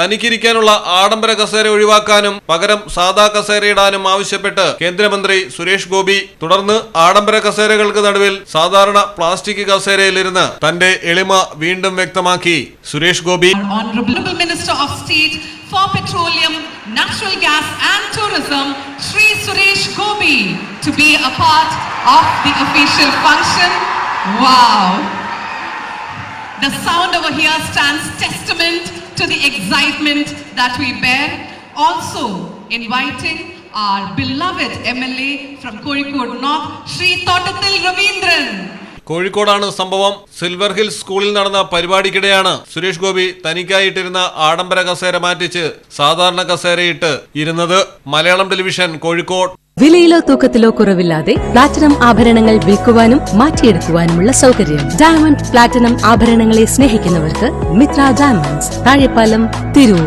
തനിക്കിരിക്കാനുള്ള ആഡംബര കസേര ഒഴിവാക്കാനും പകരം സാദാ കസേരയിടാനും ആവശ്യപ്പെട്ട് കേന്ദ്രമന്ത്രി സുരേഷ് ഗോപി തുടർന്ന് ആഡംബര കസേരകൾക്ക് നടുവിൽ സാധാരണ പ്ലാസ്റ്റിക് കസേരയിലിരുന്ന് തന്റെ എളിമ വീണ്ടും വ്യക്തമാക്കി Suresh Gopi Minister of State for Petroleum, Natural Gas and Tourism, Sri Suresh Gobi, to be a part of the official function. Wow! The sound over here stands testament to the excitement that we bear. Also inviting our beloved MLA from Kozhikode North, Sri Thottathil Ravindran. കോഴിക്കോടാണ് സംഭവം silver hills സ്കൂളിൽ നടന്ന പരിപാടിക്കിടെയാണ് സുരേഷ് ഗോപി തനിക്കായിട്ടിരുന്ന ആഡംബര കസേര മാറ്റിച്ച് സാധാരണ കസേരയിട്ട് ഇരുന്നത് Malayalam television Kozhikode വിലയിലോ തൂക്കത്തിലോ കുറവില്ലാതെ പ്ലാറ്റിനം ആഭരണങ്ങൾ വിൽക്കുവാനും മാറ്റിയെടുക്കുവാനുമുള്ള സൗകര്യം. ഡയമണ്ട് പ്ലാറ്റിനം ആഭരണങ്ങളെ സ്നേഹിക്കുന്നവർക്ക് മിത്ര ഡയമണ്ട്സ് താഴെപ്പാലം തിരൂർ.